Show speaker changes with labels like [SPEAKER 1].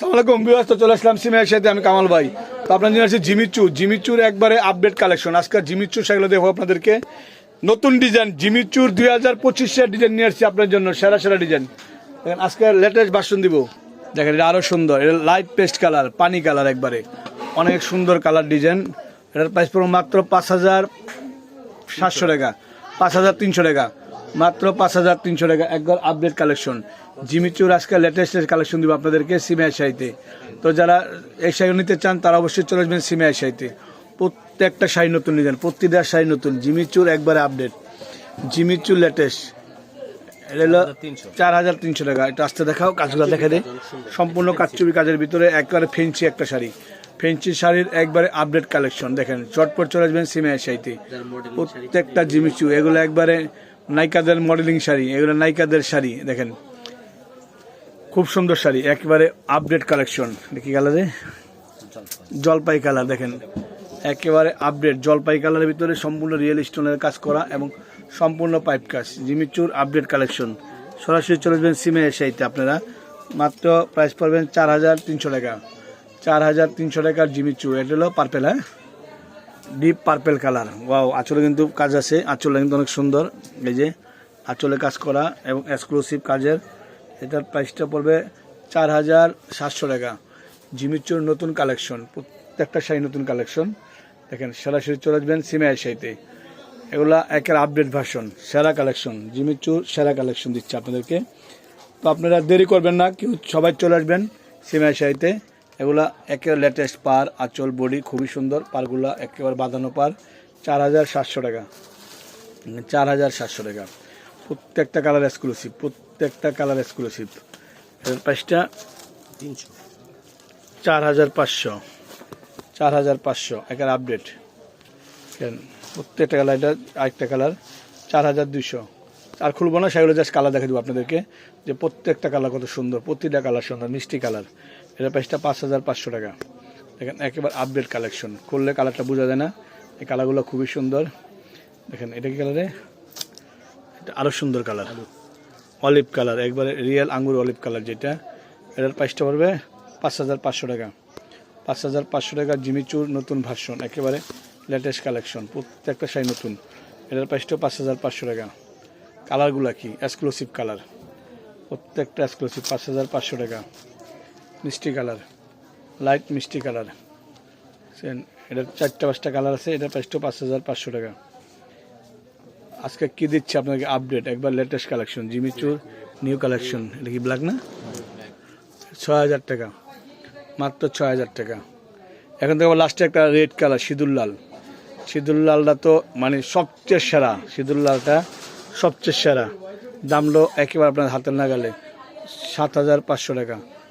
[SPEAKER 1] সালামালাইকুম বিবাস চলে আসলাম সিমের সাথে আমি কামাল ভাই। তো আপনার জন্য আছে জিমিচু জিমিচুর একবারে আপডেট কালেকশন আজকে জিমিচু সেগুলো দেখব আপনাদেরকে। নতুন ডিজাইন জিমিচুর দুই হাজার পঁচিশের ডিজাইন নিয়ে আসছি আপনার জন্য, সেরা সেরা ডিজাইন দেখেন, আজকে লেটেস্ট ভার্সন দিব। দেখেন, এটা আরও সুন্দর। এটা লাইট পেস্ট কালার পানি কালার একবারে। অনেক সুন্দর কালার ডিজাইন এটার প্রাইস পড়ব মাত্র পাঁচ হাজার সাতশো টাকা, পাঁচ হাজার তিনশো টাকা। মাত্র পাঁচ হাজার তিনশো টাকা। একবার আপডেট কালেকশন জিমিচুর আজকে লেটেস্ট কালেকশন দিব আপনাদেরকে সিমিয়া শাড়িতে তো যারা এই শাড়ি নিতে চান তারা অবশ্যই চলে আসবেন সিমিয়া শাড়িতে প্রত্যেকটা শাড়ি নতুন নিতেন প্রতিটা শাড়ি নতুন। জিমিচুর একবারে আপডেট জিমিচুর লেটেস্ট চার হাজার তিনশো। টাকা। এটা আসতে দেখাও কাজগুলো দেখে দে। সম্পূর্ণ কাচুবি কাজের ভিতরে একবারে ফেন্সি একটা শাড়ি। ফেন্সি শাড়ির একবারে আপডেট কালেকশন দেখেন চটপট চলে আসবেন সিমিয়া শাড়িতে প্রত্যেকটা জিমিচু এগুলো একবারে নায়িকাদের মডেলিং শাড়ি, এগুলো নায়িকাদের শাড়ি, দেখেন। খুব সুন্দর শাড়ি, একেবারে আপডেট কালেকশন দেখি কালারে জলপাই কালার দেখেন। একেবারে আপডেট জলপাই কালারের ভিতরে সম্পূর্ণ রিয়েল স্টোনের কাজ করা এবং সম্পূর্ণ পাইপ কাজ, জিমিচুর আপডেট কালেকশন সরাসরি চলে যাবেন সিমে এসাইতে আপনারা। মাত্র প্রাইস পাবেন চার হাজার তিনশো টাকা। চার হাজার তিনশো টাকার জিমিচু এটা হলো পার্পেল হ্যাঁ? ডিপ পার্পেল কালার ওয়াও আঁচলে কিন্তু কাজ আছে। আঁচলে কিন্তু অনেক সুন্দর। এই যে, আঁচলে কাজ করা এবং এক্সক্লুসিভ কাজের। এটার প্রাইসটা পড়বে চার হাজার সাতশো টাকা। জিমিচুর নতুন কালেকশন প্রত্যেকটা শাড়ি নতুন কালেকশন দেখেন, সরাসরি চলে আসবেন সিমাইয়ের শাড়িতে এগুলা একের আপডেট ভার্সন সেরা কালেকশন জিমিচুর সেরা কালেকশন দিচ্ছে আপনাদেরকে। তো আপনারা দেরি করবেন না, কেউ সবাই চলে আসবেন সিমাইয়ের শাড়িতে এগুলা একের লেটেস্ট পার আঁচল বডি খুবই সুন্দর। পারগুলা একেবারে বাঁধানো পার চার হাজার সাতশো টাকা। চার হাজার সাতশো টাকা। প্রত্যেকটা কালার এক্সক্লুসিভ প্রত্যেকটা কালার এক্সক্লুসিভ এর প্রাইসটা
[SPEAKER 2] তিনশো।
[SPEAKER 1] চার হাজার পাঁচশো। চার হাজার পাঁচশো একের আপডেট কেন প্রত্যেকটা কালার এটা আরেকটা কালার চার হাজার দুইশো। আর খুলবো না সেগুলো জাস্ট কালার দেখে দেবো আপনাদেরকে। যে প্রত্যেকটা কালার কত সুন্দর প্রতিটা কালার সুন্দর মিষ্টি কালার। এটা প্রাইসটা পাঁচ হাজার পাঁচশো টাকা। দেখেন একেবারে আপডেট কালেকশন করলে কালারটা বোঝা যায় না। এই কালারগুলো খুবই সুন্দর। দেখেন এটা কি কালারে এটা আরও সুন্দর কালার অলিভ কালার একবারে রিয়েল আঙ্গুর অলিভ কালার যেটা। এটার প্রাইসটা পড়বে পাঁচ হাজার পাঁচশো টাকা। পাঁচ হাজার পাঁচশো টাকা জিমিচুর নতুন ভার্সন একেবারে লেটেস্ট কালেকশন প্রত্যেকটা শাড়ি নতুন। এটার প্রাইসটাও পাঁচ হাজার পাঁচশো টাকা। কালারগুলা কি? এক্সক্লুসিভ কালার প্রত্যেকটা এক্সক্লুসিভ পাঁচ হাজার পাঁচশো টাকা। মিষ্টি কালার, লাইট মিষ্টি কালার। এটার চারটা পাঁচটা কালার আছে এটার প্রাইসটাও পাঁচ হাজার পাঁচশো টাকা। আজকে কি দিচ্ছে আপনাকে আপডেট একবার লেটেস্ট কালেকশন জিমিচুর নিউ কালেকশন এটা কি ব্ল্যাক না? ছয় হাজার টাকা। মাত্র ছয় হাজার টাকা। এখন থেকে লাস্টে একটা রেড কালার সিঁদুর লাল। সিঁদুর লালটা তো মানে সবচেয়ে সেরা। সিঁদুর লালটা সবচেয়ে সেরা। দামলো একেবারে আপনার হাতের নাগালে। সাত হাজার পাঁচশো টাকা।